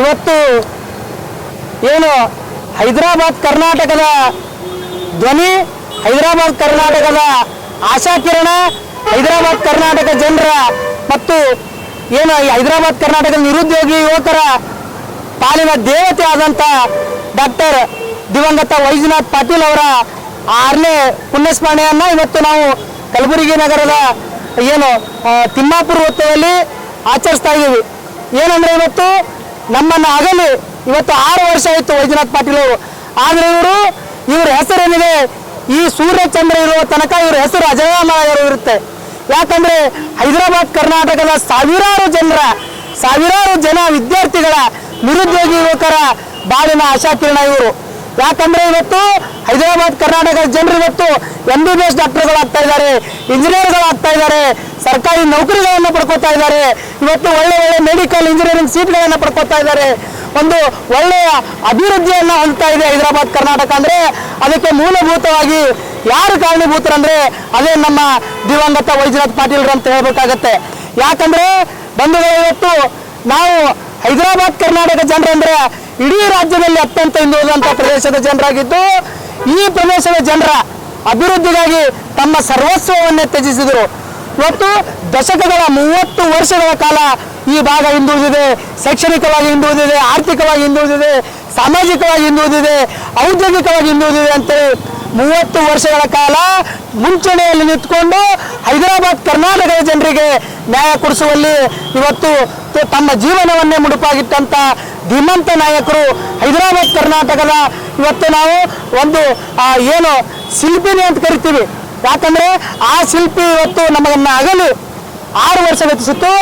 ಇವತ್ತು ಏನು ಹೈದರಾಬಾದ್ ಕರ್ನಾಟಕದ ಧ್ವನಿ, ಹೈದರಾಬಾದ್ ಕರ್ನಾಟಕದ ಆಶಾಕಿರಣ, ಹೈದರಾಬಾದ್ ಕರ್ನಾಟಕ ಜನರ ಮತ್ತು ಏನು ಹೈದರಾಬಾದ್ ಕರ್ನಾಟಕದ ನಿರುದ್ಯೋಗಿ ಯುವಕರ ಪಾಲಿನ ದೇವತೆ ಆದಂಥ ಡಾಕ್ಟರ್ ದಿವಂಗತ ವೈದ್ಯನಾಥ್ ಪಾಟೀಲ್ ಅವರ ಆರನೇ ಪುಣ್ಯಸ್ಮರಣೆಯನ್ನು ಇವತ್ತು ನಾವು ಕಲಬುರಗಿ ನಗರದ ಏನು ತಿಮ್ಮಾಪುರ ವೃತ್ತದಲ್ಲಿ ಆಚರಿಸ್ತಾ ಇದ್ದೀವಿ. ಏನಂದ್ರೆ ಇವತ್ತು ನಮ್ಮನ್ನು ಅಗಲಿ. ಇವತ್ತು ಆರು ವರ್ಷ ಆಯಿತು ವೈದ್ಯನಾಥ್ ಪಾಟೀಲ್ ಅವರು. ಆದರೆ ಇವರು, ಇವ್ರ ಹೆಸರೇನಿದೆ ಈ ಸೂರ್ಯಚಂದ್ರ ಇರುವ ತನಕ ಇವ್ರ ಹೆಸರು ಅಜರಾಮರ ಇರುತ್ತೆ. ಯಾಕಂದ್ರೆ ಹೈದರಾಬಾದ್ ಕರ್ನಾಟಕದ ಸಾವಿರಾರು ಜನರ, ಸಾವಿರಾರು ಜನ ವಿದ್ಯಾರ್ಥಿಗಳ ನಿರುದ್ಯೋಗಿ ಯುವಕರ ಬಾಳಿನ ಆಶಾಕಿರಣ ಇವರು. ಯಾಕಂದ್ರೆ ಇವತ್ತು ಹೈದರಾಬಾದ್, ಕರ್ನಾಟಕದ ಜನರು ಇವತ್ತು ಎಂ ಬಿ ಬಿ ಎಸ್ ಡಾಕ್ಟರ್ಗಳಾಗ್ತಾ ಇದ್ದಾರೆ, ಇಂಜಿನಿಯರ್ಗಳಾಗ್ತಾ ಇದ್ದಾರೆ, ಸರ್ಕಾರಿ ನೌಕರಿಗಳನ್ನು ಪಡ್ಕೋತಾ ಇದ್ದಾರೆ, ಇವತ್ತು ಒಳ್ಳೆ ಒಳ್ಳೆ ಮೆಡಿಕಲ್ ಇಂಜಿನಿಯರಿಂಗ್ ಸೀಟ್ಗಳನ್ನು ಪಡ್ಕೋತಾ ಇದ್ದಾರೆ. ಒಂದು ಒಳ್ಳೆಯ ಅಭಿವೃದ್ಧಿಯನ್ನು ಹೊಂದ್ತಾ ಇದೆ ಹೈದರಾಬಾದ್, ಕರ್ನಾಟಕ ಅಂದರೆ ಅದಕ್ಕೆ ಮೂಲಭೂತವಾಗಿ ಯಾರು ಕಾರಣೀಭೂತರಂದರೆ ಅದೇ ನಮ್ಮ ದಿವಂಗತ ವೈದ್ಯನಾಥ್ ಪಾಟೀಲ್ರು ಅಂತ ಹೇಳ್ಬೇಕಾಗತ್ತೆ. ಯಾಕಂದ್ರೆ ಬಂಧುಗಳು, ಇವತ್ತು ನಾವು ಹೈದರಾಬಾದ್, ಕರ್ನಾಟಕ ಜನರಂದ್ರೆ ಇಡೀ ರಾಜ್ಯದಲ್ಲಿ ಅತ್ಯಂತ ಹಿಂದುಳಿದಂತ ಪ್ರದೇಶದ ಜನರಾಗಿದ್ದು ಈ ಪ್ರದೇಶದ ಜನರ ಅಭಿವೃದ್ಧಿಗಾಗಿ ತಮ್ಮ ಸರ್ವಸ್ವವನ್ನೇ ತ್ಯಜಿಸಿದರು. ಮತ್ತು ದಶಕಗಳ ಮೂವತ್ತು ವರ್ಷಗಳ ಕಾಲ ಈ ಭಾಗ ಹಿಂದುಳಿದಿದೆ. ಶೈಕ್ಷಣಿಕವಾಗಿ ಹಿಂದುಳಿದಿದೆ, ಆರ್ಥಿಕವಾಗಿ ಹಿಂದುಳಿದಿದೆ, ಸಾಮಾಜಿಕವಾಗಿ ಹಿಂದುಳಿದಿದೆ, ಔದ್ಯೋಗಿಕವಾಗಿ ಹಿಂದುಳಿದಿದೆ ಅಂತೇಳಿ ಮೂವತ್ತು ವರ್ಷಗಳ ಕಾಲ ಮುಂಚೂಣಿಯಲ್ಲಿ ನಿಂತ್ಕೊಂಡು ಹೈದರಾಬಾದ್ ಕರ್ನಾಟಕದ ಜನರಿಗೆ ನ್ಯಾಯ ಕೊಡಿಸುವಲ್ಲಿ ಇವತ್ತು ತಮ್ಮ ಜೀವನವನ್ನೇ ಮುಡುಪಾಗಿಟ್ಟಂತ ಧೀಮಂತ ನಾಯಕರು ಹೈದರಾಬಾದ್, ಕರ್ನಾಟಕದ ಇವತ್ತು ನಾವು ಒಂದು ಏನು ಶಿಲ್ಪಿನಿ ಅಂತ ಕರಿತೀವಿ. ಯಾಕಂದ್ರೆ ಆ ಶಿಲ್ಪಿ ಇವತ್ತು ನಮಗನ್ನ ಅಗಲು. ಆರು ವರ್ಷ ವ್ಯತಿಸಿತ್ತು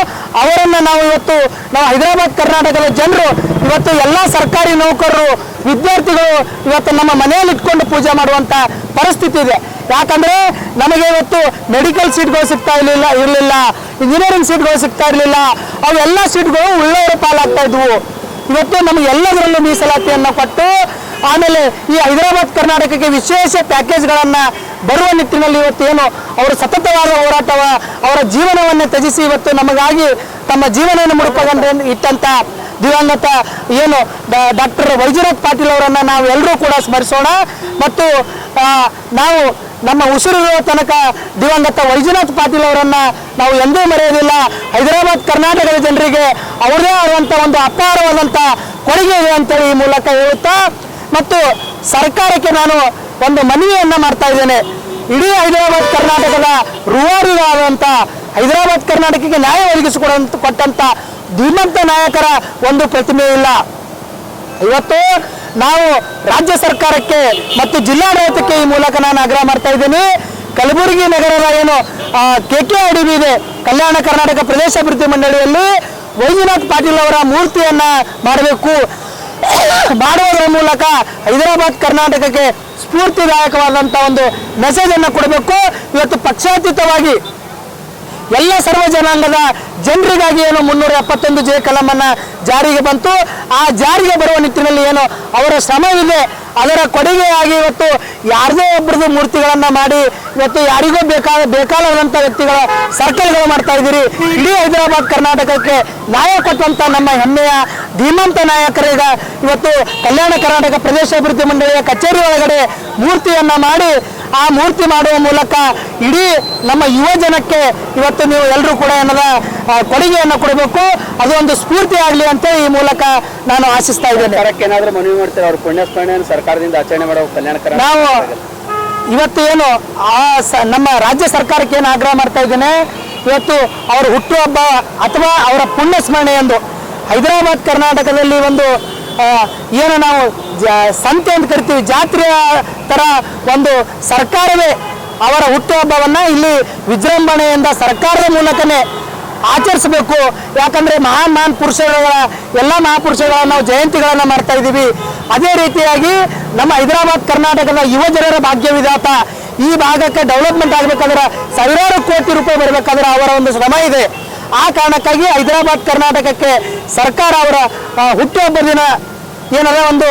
ಅವರನ್ನು ನಾವು ಇವತ್ತು ನಾವು ಹೈದರಾಬಾದ್, ಕರ್ನಾಟಕದ ಜನರು ಇವತ್ತು ಎಲ್ಲ ಸರ್ಕಾರಿ ನೌಕರರು, ವಿದ್ಯಾರ್ಥಿಗಳು ಇವತ್ತು ನಮ್ಮ ಮನೆಯಲ್ಲಿ ಇಟ್ಕೊಂಡು ಪೂಜೆ ಮಾಡುವಂತ ಪರಿಸ್ಥಿತಿ ಇದೆ. ಯಾಕಂದ್ರೆ ನಮಗೆ ಇವತ್ತು ಮೆಡಿಕಲ್ ಸೀಟ್ಗಳು ಸಿಗ್ತಾ ಇರಲಿಲ್ಲ ಇರಲಿಲ್ಲ. ಇಂಜಿನಿಯರಿಂಗ್ ಸೀಟ್ಗಳು ಸಿಗ್ತಾ ಇರಲಿಲ್ಲ. ಅವೆಲ್ಲ ಸೀಟ್ಗಳು ಉಳ್ಳವರ ಪಾಲಾಗ್ತಾ ಇದ್ವು. ಇವತ್ತು ನಮಗೆ ಎಲ್ಲದರಲ್ಲೂ ಮೀಸಲಾತಿಯನ್ನು ಕೊಟ್ಟು, ಆಮೇಲೆ ಈ ಹೈದರಾಬಾದ್ ಕರ್ನಾಟಕಕ್ಕೆ ವಿಶೇಷ ಪ್ಯಾಕೇಜ್ಗಳನ್ನು ಬರುವ ನಿಟ್ಟಿನಲ್ಲಿ ಇವತ್ತು ಏನು ಅವರು ಸತತವಾದ ಹೋರಾಟವ, ಅವರ ಜೀವನವನ್ನೇ ತ್ಯಜಿಸಿ ಇವತ್ತು ನಮಗಾಗಿ ತಮ್ಮ ಜೀವನವನ್ನು ಮುಡುಕೊಂಡ್ರೆ ಇಟ್ಟಂತ ದಿವಂಗತ ಏನು ಡಾಕ್ಟರ್ ವೈದ್ಯನಾಥ್ ಪಾಟೀಲ್ ಅವರನ್ನು ನಾವು ಎಲ್ಲರೂ ಕೂಡ ಸ್ಮರಿಸೋಣ. ಮತ್ತು ನಾವು ನಮ್ಮ ಉಸಿರಿರುವ ತನಕ ದಿವಂಗತ ವೈಜನಾಥ್ ಪಾಟೀಲ್ ಅವರನ್ನ ನಾವು ಎಂದೂ ಮರೆಯೋದಿಲ್ಲ. ಹೈದರಾಬಾದ್ ಕರ್ನಾಟಕದ ಜನರಿಗೆ ಅವರದೇ ಆದಂಥ ಒಂದು ಅಪಾರವಾದಂಥ ಕೊಡುಗೆ ಇದೆ ಅಂತೇಳಿ ಈ ಮೂಲಕ ಹೇಳುತ್ತಾ, ಮತ್ತು ಸರ್ಕಾರಕ್ಕೆ ನಾನು ಒಂದು ಮನವಿಯನ್ನ ಮಾಡ್ತಾ ಇದ್ದೇನೆ. ಇಡೀ ಹೈದರಾಬಾದ್ ಕರ್ನಾಟಕದ ರೂವಾರಿಗಳಾದಂಥ ಹೈದರಾಬಾದ್ ಕರ್ನಾಟಕಕ್ಕೆ ನ್ಯಾಯ ಒದಗಿಸಿಕೊಡಂತ ಕೊಟ್ಟಂತ ಧೀಮಂತ ನಾಯಕರ ಒಂದು ಪ್ರತಿಮೆ ಇಲ್ಲ. ಇವತ್ತು ನಾವು ರಾಜ್ಯ ಸರ್ಕಾರಕ್ಕೆ ಮತ್ತು ಜಿಲ್ಲಾಡಳಿತಕ್ಕೆ ಈ ಮೂಲಕ ನಾನು ಆಗ್ರಹ ಮಾಡ್ತಾ ಇದ್ದೀನಿ. ಕಲಬುರಗಿ ನಗರದ ಏನು ಕೆ ಕೆ ಅಡಿಬಿ ಇದೆ, ಕಲ್ಯಾಣ ಕರ್ನಾಟಕ ಪ್ರದೇಶ ಅಭಿವೃದ್ಧಿ ಮಂಡಳಿಯಲ್ಲಿ ವೈದ್ಯನಾಥ್ ಪಾಟೀಲ್ ಅವರ ಮೂರ್ತಿಯನ್ನ ಮಾಡಬೇಕು. ಮಾಡುವುದರ ಮೂಲಕ ಹೈದರಾಬಾದ್ ಕರ್ನಾಟಕಕ್ಕೆ ಸ್ಫೂರ್ತಿದಾಯಕವಾದಂಥ ಒಂದು ಮೆಸೇಜ್ ಅನ್ನು ಕೊಡಬೇಕು. ಇವತ್ತು ಪಕ್ಷಾತೀತವಾಗಿ ಎಲ್ಲ ಸರ್ವ ಜನಾಂಗದ ಜನರಿಗಾಗಿ ಏನು ಮುನ್ನೂರ ಎಪ್ಪತ್ತೊಂದು ಜೆ ಕಲಂ ಜಾರಿಗೆ ಬಂತು. ಆ ಜಾರಿಗೆ ಬರುವ ನಿಟ್ಟಿನಲ್ಲಿ ಏನು ಅವರ ಶ್ರಮವಿದೆ. ಅದರ ಕೊಡುಗೆಯಾಗಿ ಇವತ್ತು ಯಾರದೇ ಒಬ್ಬರದ್ದು ಮೂರ್ತಿಗಳನ್ನ ಮಾಡಿ ಇವತ್ತು ಯಾರಿಗೂ ಬೇಕಾದ ಬೇಕಾದಂಥ ವ್ಯಕ್ತಿಗಳ ಸರ್ಕಲ್ಗಳು ಮಾಡ್ತಾ ಇದ್ದೀರಿ. ಇಡೀ ಹೈದರಾಬಾದ್ ಕರ್ನಾಟಕಕ್ಕೆ ನ್ಯಾಯ ನಮ್ಮ ಹೆಮ್ಮೆಯ ಧೀಮಂತ ನಾಯಕರೀಗ ಇವತ್ತು ಕಲ್ಯಾಣ ಕರ್ನಾಟಕ ಪ್ರದೇಶ ಅಭಿವೃದ್ಧಿ ಮಂಡಳಿಯ ಕಚೇರಿ ಒಳಗಡೆ ಮೂರ್ತಿಯನ್ನ ಮಾಡಿ ಆ ಮೂರ್ತಿ ಮಾಡುವ ಮೂಲಕ ಇಡೀ ನಮ್ಮ ಯುವ ಜನಕ್ಕೆ ಇವತ್ತು ನೀವು ಎಲ್ಲರೂ ಕೂಡ ಏನದ ಕೊಡುಗೆಯನ್ನು ಕೊಡಬೇಕು. ಅದು ಒಂದು ಸ್ಫೂರ್ತಿ ಆಗಲಿ ಅಂತ ಈ ಮೂಲಕ ನಾನು ಆಶಿಸ್ತಾ ಇದ್ದೇನೆ. ಏನಾದರೂ ಮನವಿ ಮಾಡ್ತಾರೆ? ಅವ್ರ ಪುಣ್ಯಸ್ಮರಣೆಯನ್ನು ಸರ್ಕಾರದಿಂದ ಆಚರಣೆ ಮಾಡೋ ಕಲ್ಯಾಣಕರ ನಾವು ಇವತ್ತು ಏನು ಆ ನಮ್ಮ ರಾಜ್ಯ ಸರ್ಕಾರಕ್ಕೆ ಏನು ಆಗ್ರಹ ಮಾಡ್ತಾ ಇದ್ದೇನೆ ಇವತ್ತು ಅವರ ಹುಟ್ಟುಹಬ್ಬ ಅಥವಾ ಅವರ ಪುಣ್ಯ ಸ್ಮರಣೆ ಎಂದು ಹೈದರಾಬಾದ್ ಕರ್ನಾಟಕದಲ್ಲಿ ಒಂದು ಏನು ನಾವು ಸಂತೆ ಅಂತ ಕರಿತೀವಿ, ಜಾತ್ರೆಯ ತರ ಒಂದು ಸರ್ಕಾರವೇ ಅವರ ಹುಟ್ಟುಹಬ್ಬವನ್ನು ಇಲ್ಲಿ ವಿಜೃಂಭಣೆಯಿಂದ ಸರ್ಕಾರದ ಮೂಲಕನೇ ಆಚರಿಸಬೇಕು. ಯಾಕಂದ್ರೆ ಮಹಾನ್ ಮಹಾನ್ ಪುರುಷರುಗಳ, ಎಲ್ಲ ಮಹಾಪುರುಷಗಳ ನಾವು ಜಯಂತಿಗಳನ್ನ ಮಾಡ್ತಾ ಇದ್ದೀವಿ. ಅದೇ ರೀತಿಯಾಗಿ ನಮ್ಮ ಹೈದರಾಬಾದ್, ಕರ್ನಾಟಕದ ಯುವ ಜನರ ಭಾಗ್ಯವಿದಾತ ಈ ಭಾಗಕ್ಕೆ ಡೆವಲಪ್ಮೆಂಟ್ ಆಗಬೇಕಾದ್ರೆ ಸಾವಿರಾರು ಕೋಟಿ ರೂಪಾಯಿ ಬರಬೇಕಾದ್ರೆ ಅವರ ಒಂದು ಶ್ರಮ ಇದೆ. ಆ ಕಾರಣಕ್ಕಾಗಿ ಹೈದರಾಬಾದ್ ಕರ್ನಾಟಕಕ್ಕೆ ಸರ್ಕಾರ ಅವರ ಹುಟ್ಟುಹಬ್ಬ ದಿನ ಏನಾದ್ರೆ ಒಂದು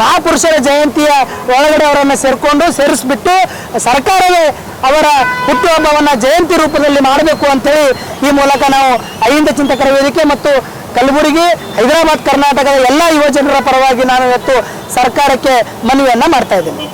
ಮಹಾಪುರುಷರ ಜಯಂತಿಯ ಒಳಗಡೆ ಅವರನ್ನು ಸೇರ್ಕೊಂಡು ಸೇರಿಸ್ಬಿಟ್ಟು ಸರ್ಕಾರವೇ ಅವರ ಹುಟ್ಟುಹಬ್ಬವನ್ನ ಜಯಂತಿ ರೂಪದಲ್ಲಿ ಮಾಡಬೇಕು ಅಂತೇಳಿ ಈ ಮೂಲಕ ನಾವು ಅಹಿಂದ ಚಿಂತಕರ ವೇದಿಕೆ ಮತ್ತು ಕಲಬುರಗಿ, ಹೈದರಾಬಾದ್ ಕರ್ನಾಟಕದ ಎಲ್ಲ ಯುವಜನರ ಪರವಾಗಿ ನಾನು ಇವತ್ತು ಸರ್ಕಾರಕ್ಕೆ ಮನವಿಯನ್ನು ಮಾಡ್ತಾ ಇದ್ದೀನಿ.